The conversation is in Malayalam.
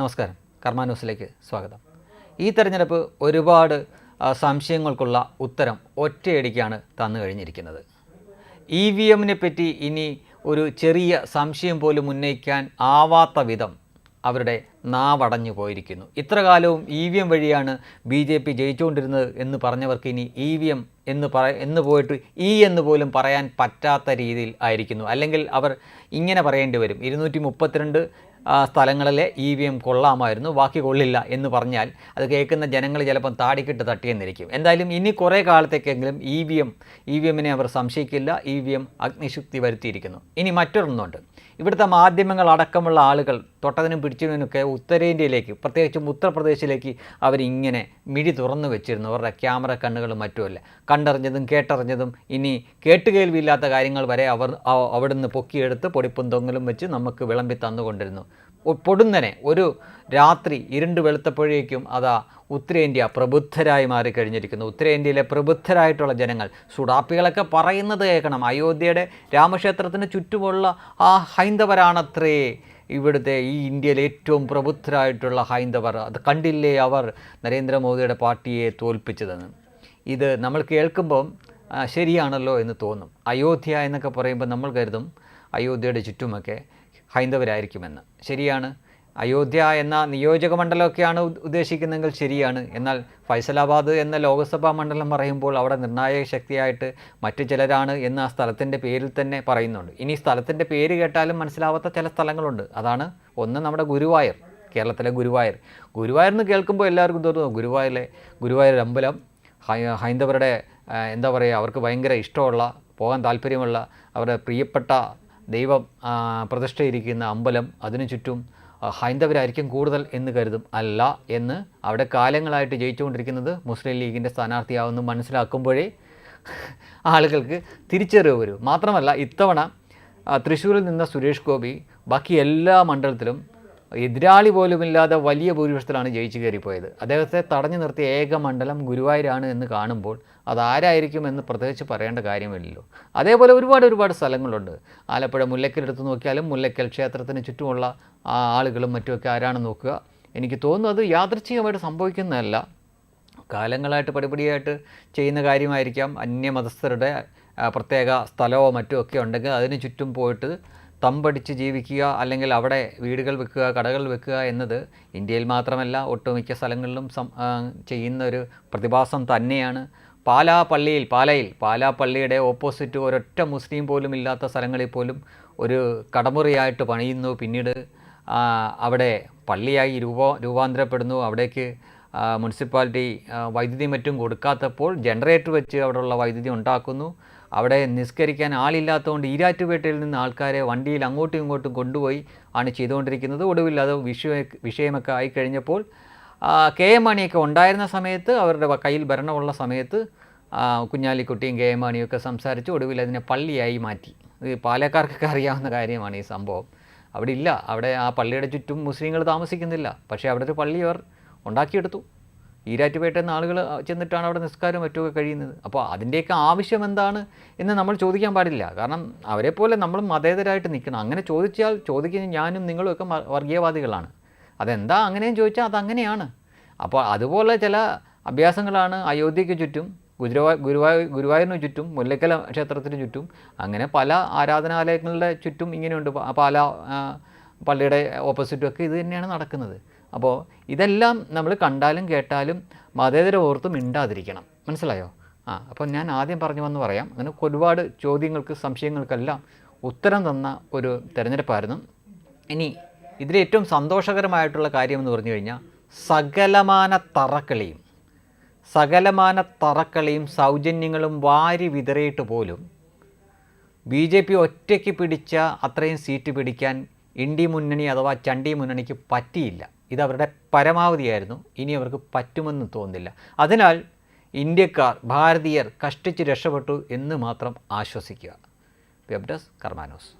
നമസ്കാരം. കർമ്മ ന്യൂസിലേക്ക് സ്വാഗതം. ഈ തെരഞ്ഞെടുപ്പ് ഒരുപാട് സംശയങ്ങൾക്കുള്ള ഉത്തരം ഒറ്റയടിക്കാണ് തന്നു കഴിഞ്ഞിരിക്കുന്നത്. ഇ വി എമ്മിനെ പറ്റി ഇനി ഒരു ചെറിയ സംശയം പോലും ഉന്നയിക്കാൻ ആവാത്ത വിധം അവരുടെ നാവടഞ്ഞു പോയിരിക്കുന്നു. ഇത്രകാലവും ഇ വി എം വഴിയാണ് ബി ജെ പി ജയിച്ചുകൊണ്ടിരുന്നത് എന്ന് പറഞ്ഞവർക്ക് ഇനി ഇ വി എം എന്ന് പറ എന്ന് പോയിട്ട് ഇ എന്ന് പോലും പറയാൻ പറ്റാത്ത രീതിയിൽ ആയിരിക്കുന്നു. അല്ലെങ്കിൽ അവർ ഇങ്ങനെ പറയേണ്ടി വരും. ഇരുന്നൂറ്റി മുപ്പത്തിരണ്ട് സ്ഥലങ്ങളിലെ ഇ വി എം കൊള്ളാമായിരുന്നു. ബാക്കി കൊള്ളില്ല എന്ന് പറഞ്ഞാൽ അത് കേൾക്കുന്ന ജനങ്ങൾ ചിലപ്പം താടിക്കിട്ട് തട്ടിയെന്നിരിക്കും. എന്തായാലും ഇനി കുറേ കാലത്തേക്കെങ്കിലും E V M E V എമ്മിനെ അവർ സംശയിക്കില്ല. ഇ വി എം അഗ്നിശുക്തി വരുത്തിയിരിക്കുന്നു. ഇനി മറ്റൊരൊന്നുണ്ട് ഇവിടുത്തെ മാധ്യമങ്ങൾ അടക്കമുള്ള ആളുകൾ തൊട്ടതിനും പിടിച്ചതിനൊക്കെ ഉത്തരേന്ത്യയിലേക്ക് പ്രത്യേകിച്ചും ഉത്തർപ്രദേശിലേക്ക് അവരിങ്ങനെ മിഴി തുറന്നു വെച്ചിരുന്നു. അവരുടെ ക്യാമറ കണ്ണുകളും മറ്റുമല്ല. കണ്ടറിഞ്ഞതും കേട്ടറിഞ്ഞതും ഇനി കേട്ടുകേൽവിയില്ലാത്ത കാര്യങ്ങൾ വരെ അവർ അവിടുന്ന് പൊക്കിയെടുത്ത് പൊടിപ്പും തൊങ്ങലും വെച്ച് നമുക്ക് വിളമ്പി തന്നുകൊണ്ടിരുന്നു. പൊടുന്നനെ ഒരു രാത്രി ഇരുണ്ട് വെളുത്തപ്പോഴേക്കും അതാ ഉത്തരേന്ത്യ പ്രബുദ്ധരായി മാറിക്കഴിഞ്ഞിരിക്കുന്നു. ഉത്തരേന്ത്യയിലെ പ്രബുദ്ധരായിട്ടുള്ള ജനങ്ങൾ സുഡാപ്പികളൊക്കെ പറയുന്നത് കേൾക്കണം. അയോധ്യയുടെ രാമക്ഷേത്രത്തിന് ചുറ്റുമുള്ള ആ ഹൈന്ദവരാണത്രേ ഇവിടുത്തെ ഈ ഇന്ത്യയിലെ ഏറ്റവും പ്രബുദ്ധരായിട്ടുള്ള ഹൈന്ദവർ. അത് കണ്ടില്ലേ അവർ നരേന്ദ്രമോദിയുടെ പാർട്ടിയെ തോൽപ്പിച്ചതെന്ന്. ഇത് നമ്മൾ കേൾക്കുമ്പം ശരിയാണല്ലോ എന്ന് തോന്നും. അയോധ്യ എന്നൊക്കെ പറയുമ്പോൾ നമ്മൾ കരുതും അയോധ്യയുടെ ചുറ്റുമൊക്കെ ഹൈന്ദവരായിരിക്കുമെന്ന്. ശരിയാണ്. അയോധ്യ എന്ന നിയോജക മണ്ഡലമൊക്കെയാണ് ഉദ്ദേശിക്കുന്നതെങ്കിൽ ശരിയാണ്. എന്നാൽ ഫൈസലാബാദ് എന്ന ലോക്സഭാ മണ്ഡലം പറയുമ്പോൾ അവിടെ നിർണായക ശക്തിയായിട്ട് മറ്റു ചിലരാണ് എന്ന് ആ സ്ഥലത്തിന്റെ പേരിൽ തന്നെ പറയുന്നുണ്ട്. ഇനി സ്ഥലത്തിന്റെ പേര് കേട്ടാലും മനസ്സിലാവാത്ത ചില സ്ഥലങ്ങളുണ്ട്. അതാണ് ഒന്ന് നമ്മുടെ ഗുരുവായർ കേരളത്തിലെ ഗുരുവായർ. ഗുരുവായൂർ എന്ന് കേൾക്കുമ്പോൾ എല്ലാവർക്കും തോന്നുന്നു ഗുരുവായൂരിലെ ഗുരുവായൂർ അമ്പലം ഹൈന്ദവരുടെ എന്താ പറയുക അവർക്ക് ഭയങ്കര ഇഷ്ടമുള്ള പോകാൻ താല്പര്യമുള്ള അവരുടെ പ്രിയപ്പെട്ട ദൈവം പ്രതിഷ്ഠയിരിക്കുന്ന അമ്പലം അതിനു ചുറ്റും ഹൈന്ദവരായിരിക്കും കൂടുതൽ എന്ന് കരുതും. അല്ല എന്ന് അവിടെ കാലങ്ങളായിട്ട് ജയിച്ചുകൊണ്ടിരിക്കുന്നത് മുസ്ലിം ലീഗിന്റെ സ്ഥാനാർത്ഥിയാവുമെന്ന് മനസ്സിലാക്കുമ്പോഴേ ആളുകൾക്ക് തിരിച്ചറിവ് വരും. മാത്രമല്ല ഇത്തവണ തൃശ്ശൂരിൽ നിന്ന സുരേഷ് ഗോപി ബാക്കി എല്ലാ മണ്ഡലത്തിലും എതിരാളി പോലുമില്ലാതെ വലിയ ഭൂരിപക്ഷത്തിലാണ് ജയിച്ചു കയറിപ്പോയത്. അദ്ദേഹത്തെ തടഞ്ഞു നിർത്തിയ ഏക മണ്ഡലം ഗുരുവായൂരാണ് എന്ന് കാണുമ്പോൾ അതാരായിരിക്കും എന്ന് പ്രത്യേകിച്ച് പറയേണ്ട കാര്യമില്ലല്ലോ. അതേപോലെ ഒരുപാട് ഒരുപാട് സ്ഥലങ്ങളുണ്ട്. ആലപ്പുഴ മുല്ലക്കൽ എടുത്ത് നോക്കിയാലും മുല്ലക്കൽ ക്ഷേത്രത്തിന് ചുറ്റുമുള്ള ആളുകളും മറ്റുമൊക്കെ ആരാണെന്ന് നോക്കുക. എനിക്ക് തോന്നുന്നത് യാദൃച്ഛികമായിട്ട് സംഭവിക്കുന്നതല്ല. കാലങ്ങളായിട്ട് പടിപടിയായിട്ട് ചെയ്യുന്ന കാര്യമായിരിക്കാം. അന്യമതസ്ഥരുടെ പ്രത്യേക സ്ഥലമോ മറ്റോ ഒക്കെ ഉണ്ടെങ്കിൽ അതിന് ചുറ്റും പോയിട്ട് തമ്പടിച്ച് ജീവിക്കുക അല്ലെങ്കിൽ അവിടെ വീടുകൾ വെക്കുക കടകൾ വെക്കുക എന്നത് ഇന്ത്യയിൽ മാത്രമല്ല ഒട്ടുമിക്ക സ്ഥലങ്ങളിലും ചെയ്യുന്ന ഒരു പ്രതിഭാസം തന്നെയാണ്. പാലാ പള്ളിയിൽ പാലയിൽ പാലാ പള്ളിയുടെ ഓപ്പോസിറ്റ് ഒരൊറ്റ മുസ്ലിം പോലും ഇല്ലാത്ത സ്ഥലങ്ങളിൽ പോലും ഒരു കടമുറിയായിട്ട് പണിയുന്നു. പിന്നീട് അവിടെ പള്ളിയായി രൂപ രൂപാന്തരപ്പെടുന്നു. അവിടേക്ക് മുനിസിപ്പാലിറ്റി വൈദ്യുതി മറ്റും കൊടുക്കാത്തപ്പോൾ ജനറേറ്റർ വെച്ച് അവിടെയുള്ള വൈദ്യുതി ഉണ്ടാക്കുന്നു. അവിടെ നിസ്കരിക്കാൻ ആളില്ലാത്തതുകൊണ്ട് ഈരാറ്റുപേട്ടയിൽ നിന്ന് ആൾക്കാരെ വണ്ടിയിൽ അങ്ങോട്ടും ഇങ്ങോട്ടും കൊണ്ടുപോയി ആണ് ചെയ്തുകൊണ്ടിരിക്കുന്നത്. ഒടുവിൽ അത് വിഷയ വിഷയമൊക്കെ ആയിക്കഴിഞ്ഞപ്പോൾ കെ എം മാണിയൊക്കെ ഉണ്ടായിരുന്ന സമയത്ത് അവരുടെ കയ്യിൽ ഭരണമുള്ള സമയത്ത് കുഞ്ഞാലിക്കുട്ടിയും കെ എം മാണിയും ഒക്കെ സംസാരിച്ച് ഒടുവിൽ അതിനെ പള്ളിയായി മാറ്റി. ഇത് പാലക്കാർക്കൊക്കെ അറിയാവുന്ന കാര്യമാണ് ഈ സംഭവം. അവിടെ ഇല്ല. അവിടെ ആ പള്ളിയുടെ ചുറ്റും മുസ്ലിങ്ങൾ താമസിക്കുന്നില്ല. പക്ഷേ അവിടെ ഒരു പള്ളി അവർ ഉണ്ടാക്കിയെടുത്തു. ഈരാറ്റുപേട്ട എന്ന ആളുകൾ ചെന്നിട്ടാണ് അവിടെ നിസ്കാരം മറ്റുമൊക്കെ കഴിയുന്നത്. അപ്പോൾ അതിന്റെയൊക്കെ ആവശ്യം എന്താണ് എന്ന് നമ്മൾ ചോദിക്കാൻ പാടില്ല. കാരണം അവരെ പോലെ നമ്മൾ മതേതരായിട്ട് നിൽക്കണം. അങ്ങനെ ചോദിച്ചാൽ ചോദിക്കുന്ന ഞാനും നിങ്ങളും ഒക്കെ വർഗീയവാദികളാണ്. അതെന്താ അങ്ങനെയും ചോദിച്ചാൽ അതങ്ങനെയാണ് അപ്പോൾ അതുപോലെ ചില അഭ്യാസങ്ങളാണ് അയോധ്യയ്ക്ക് ചുറ്റും ഗുരുവാ ഗുരുവായൂർ ഗുരുവായൂരിന് ചുറ്റും മുല്ലക്കല ക്ഷേത്രത്തിന് ചുറ്റും അങ്ങനെ പല ആരാധനാലയങ്ങളുടെ ചുറ്റും ഇങ്ങനെയുണ്ട്. പാല പള്ളിയുടെ ഓപ്പോസിറ്റും ഒക്കെ ഇത് തന്നെയാണ് നടക്കുന്നത്. അപ്പോൾ ഇതെല്ലാം നമ്മൾ കണ്ടാലും കേട്ടാലും മതേതര ഓർത്ത് മിണ്ടാതിരിക്കണം. മനസ്സിലായോ? ആ അപ്പോൾ ഞാൻ ആദ്യം പറഞ്ഞു വന്ന് പറയാം. അങ്ങനെ ഒരുപാട് ചോദ്യങ്ങൾക്ക് സംശയങ്ങൾക്കെല്ലാം ഉത്തരം തന്ന ഒരു തിരഞ്ഞെടുപ്പായിരുന്നു. ഇനി ഇതിൽ ഏറ്റവും സന്തോഷകരമായിട്ടുള്ള കാര്യം എന്ന് പറഞ്ഞു കഴിഞ്ഞാൽ സകലമാന തറക്കളിയും സകലമാന തറക്കളിയും സൗജന്യങ്ങളും വാരി വിതറിയിട്ട് പോലും ബി ജെ പി ഒറ്റയ്ക്ക് പിടിച്ച അത്രയും സീറ്റ് പിടിക്കാൻ ഇണ്ടി മുന്നണി അഥവാ ചണ്ടി മുന്നണിക്ക് പറ്റിയില്ല. ഇത് അവരുടെ പരമാവധിയായിരുന്നു. ഇനി അവർക്ക് പറ്റുമെന്ന് തോന്നുന്നില്ല. അതിനാൽ ഇന്ത്യക്കാർ ഭാരതീയർ കഷ്ടിച്ച് രക്ഷപ്പെട്ടു എന്ന് മാത്രം ആശ്വസിക്കുക. വെബ്ഡസ് കർമാനോസ്